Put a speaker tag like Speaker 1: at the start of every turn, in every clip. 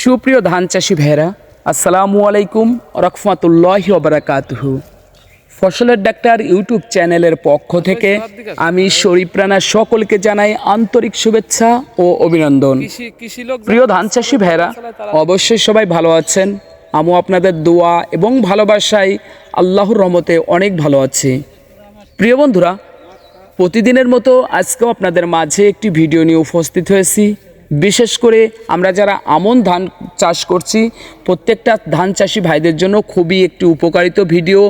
Speaker 1: সুপ্রিয় ধান চাষি ভাইরা আসসালামু আলাইকুম রহমতুল্লাহ ওবরাকাতুহু ফসলের ডাক্তার ইউটিউব চ্যানেলের পক্ষ থেকে আমি শরীফ রানা সকলকে জানাই আন্তরিক শুভেচ্ছা ও অভিনন্দন। প্রিয় ধান চাষি ভাইরা অবশ্যই সবাই ভালো আছেন। আমিও আপনাদের দোয়া এবং ভালোবাসায় আল্লাহর রহমতে অনেক ভালো আছি। প্রিয় বন্ধুরা প্রতিদিনের মতো আজকেও আপনাদের মাঝে একটি ভিডিও নিয়ে উপস্থিত হয়েছি। বিশেষ করে আমরা যারা আমন ধান চাষ করছি, প্রত্যেকটা ধান চাষি ভাইদের জন্য খুবই একটি উপকারিত ভিডিও।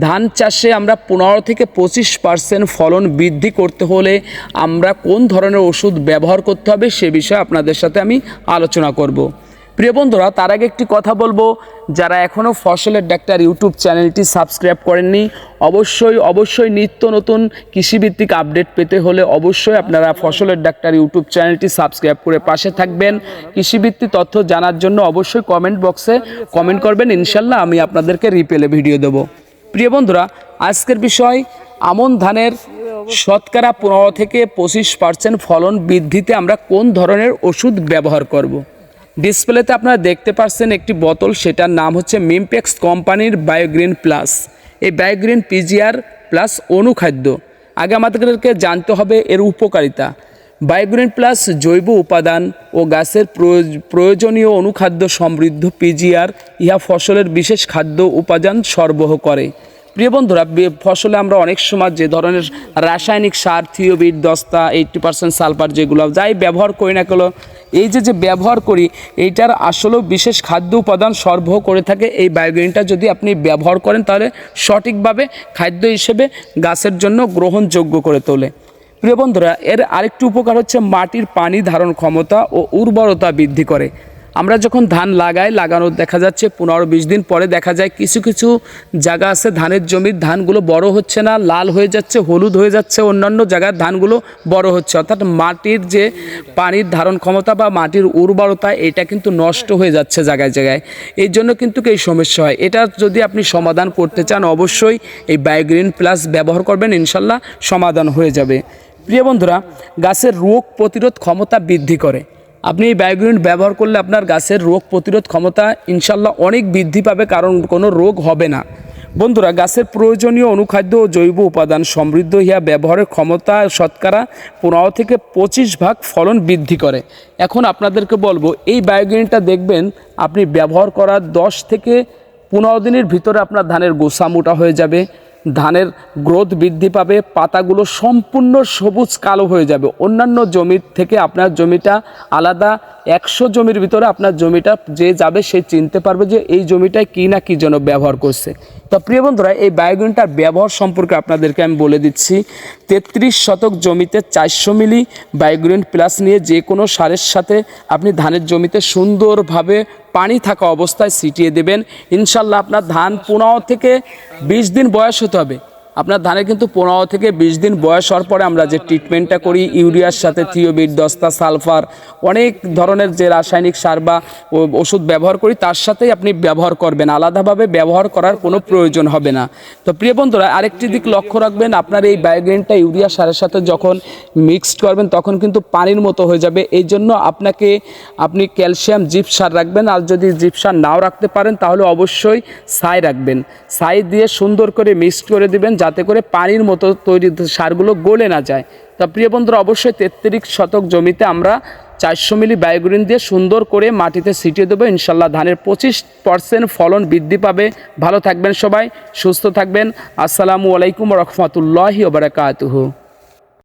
Speaker 1: ধান চাষে আমরা পনেরো থেকে পঁচিশ পার্সেন্ট ফলন বৃদ্ধি করতে হলে আমরা কোন ধরনের ওষুধ ব্যবহার করতে হবে সে বিষয়ে আপনাদের সাথে আমি আলোচনা করব। প্রিয় বন্ধুরা, তার আগে একটি কথা বলব। যারা এখনও ফসলের ডাক্তার ইউটিউব চ্যানেলটি সাবস্ক্রাইব করেননি, অবশ্যই অবশ্যই নিত্য নতুন কৃষিভিত্তিক আপডেট পেতে হলে অবশ্যই আপনারা ফসলের ডাক্তার ইউটিউব চ্যানেলটি সাবস্ক্রাইব করে পাশে থাকবেন। কৃষিভিত্তিক তথ্য জানার জন্য অবশ্যই কমেন্ট বক্সে কমেন্ট করবেন, ইনশাল্লাহ আমি আপনাদেরকে রিপেলে ভিডিও দেব। প্রিয় বন্ধুরা, আজকের বিষয়, আমন ধানের শতকরা পনেরো থেকে পঁচিশ পার্সেন্ট ফলন বৃদ্ধিতে আমরা কোন ধরনের ওষুধ ব্যবহার করব। ডিসপ্লেতে আপনারা দেখতে পাচ্ছেন একটি বোতল, সেটার নাম হচ্ছে মিমপেক্স কোম্পানির বায়োগ্রিন প্লাস। এই বায়োগ্রিন পিজিআর প্লাস অনুখাদ্য। আগে আমাদেরকে জানতে হবে এর উপকারিতা। বায়োগ্রিন প্লাস জৈব উপাদান ও গাছের প্রয়োজ- প্রয়োজনীয় অনুখাদ্য সমৃদ্ধ পিজিআর, ইহা ফসলের বিশেষ খাদ্য উপাদান সরবরাহ করে। প্রিয় বন্ধুরা ফসলে আমরা অনেক সময় যে ধরনের রাসায়নিক সার, থিওবিট, দস্তা, এইটটি পার্সেন্ট সালফার যেগুলো যাই ব্যবহার করি না কেন, এই যে যে ব্যবহার করি, এইটার আসলেও বিশেষ খাদ্য উপাদান সরবরাহ করে থাকে এই বায়োগ্রিনটা। যদি আপনি ব্যবহার করেন তাহলে সঠিকভাবে খাদ্য হিসেবে গাছের জন্য গ্রহণযোগ্য করে তোলে। প্রিয় বন্ধুরা, এর আরেকটি উপকার হচ্ছে মাটির পানি ধারণ ক্ষমতা ও উর্বরতা বৃদ্ধি করে। আমরা যখন ধান লাগাই, লাগানো দেখা যাচ্ছে পনেরো বিশ দিন পরে দেখা যায় কিছু কিছু জায়গা আছে, ধানের জমির ধানগুলো বড় হচ্ছে না, লাল হয়ে যাচ্ছে, হলুদ হয়ে যাচ্ছে, অন্যান্য জায়গার ধানগুলো বড় হচ্ছে। অর্থাৎ মাটির যে পানির ধারণ ক্ষমতা বা মাটির উর্বরতা, এটা কিন্তু নষ্ট হয়ে যাচ্ছে জায়গায় জায়গায়। এই জন্য কিন্তু এই সমস্যা হয়। এটা যদি আপনি সমাধান করতে চান, অবশ্যই এই বায়োগ্রিন প্লাস ব্যবহার করবেন, ইনশাল্লাহ সমাধান হয়ে যাবে। প্রিয় বন্ধুরা, গাছের রোগ প্রতিরোধ ক্ষমতা বৃদ্ধি করে। আপনি এই বায়োগ্রিন ব্যবহার করলে আপনার গাছের রোগ প্রতিরোধ ক্ষমতা ইনশাল্লাহ অনেক বৃদ্ধি পাবে, কারণ কোনো রোগ হবে না। বন্ধুরা, গাছের প্রয়োজনীয় অনুখাদ্য ও জৈব উপাদান সমৃদ্ধ ইহা ব্যবহারের ক্ষমতা শতকরা পনেরো থেকে পঁচিশ ভাগ ফলন বৃদ্ধি করে। এখন আপনাদেরকে বলব, এই বায়োগ্রিনটা দেখবেন, আপনি ব্যবহার করার দশ থেকে পনেরো দিনের ভিতরে আপনার ধানের গোসা মোটা হয়ে যাবে ধানের গ্রোথ বৃদ্ধি পাবে, পাতাগুলো সম্পূর্ণ সবুজ কালো হয়ে যাবে। অন্যান্য জমির থেকে আপনার জমিটা আলাদা, একশো জমির ভিতরে আপনার জমিটা যে যাবে সে চিনতে পারবে যে এই জমিটায় কী না কী জন্য ব্যবহার করছে। তো প্রিয় বন্ধুরা, এই বায়োগ্রিনটার ব্যবহার সম্পর্কে আপনাদেরকে আমি বলে দিচ্ছি, তেত্রিশ শতক জমিতে চারশো মিলি বায়োগ্রিন প্লাস নিয়ে যে কোনো সারের সাথে আপনি ধানের জমিতে সুন্দরভাবে পানি থাকা অবস্থায় ছিটিয়ে দেবেন। ইনশাল্লাহ আপনার ধান পনেরো থেকে বিশ দিন বয়স হতে হবে। আপনার ধানের কিন্তু পনেরো থেকে বিশ দিন বয়স হওয়ার পরে আমরা যে ট্রিটমেন্টটা করি, ইউরিয়ার সাথে থিওবিট, দস্তা, সালফার, অনেক ধরনের যে রাসায়নিক সার বা ওষুধ ব্যবহার করি, তার সাথেই আপনি ব্যবহার করবেন। আলাদাভাবে ব্যবহার করার কোনো প্রয়োজন হবে না। তো প্রিয় বন্ধুরা, আরেকটি দিক লক্ষ্য রাখবেন, আপনার এই বায়োগ্রেনটা ইউরিয়া সারের সাথে যখন মিক্সড করবেন, তখন কিন্তু পানির মতো হয়ে যাবে। এই জন্য আপনাকে, আপনি ক্যালসিয়াম জিপ সার রাখবেন, আর যদি জিপ সার নাও রাখতে পারেন, তাহলে অবশ্যই ছাই রাখবেন। ছাই দিয়ে সুন্দর করে মিক্সড করে দিবেন যাতে করে পানির মতো তৈরি সারগুলো গলে না যায়। তা প্রিয় বন্ধুরা, অবশ্যই তেত্রিশ শতক জমিতে আমরা চারশো মিলি বায়োগ্রিন দিয়ে সুন্দর করে মাটিতে ছিটিয়ে দেবো। ইনশাল্লাহ ধানের পঁচিশ পার্সেন্ট ফলন বৃদ্ধি পাবে। ভালো থাকবেন সবাই, সুস্থ থাকবেন। আসসালামু আলাইকুম রহমতুল্লাহি ওবরাকাতুহু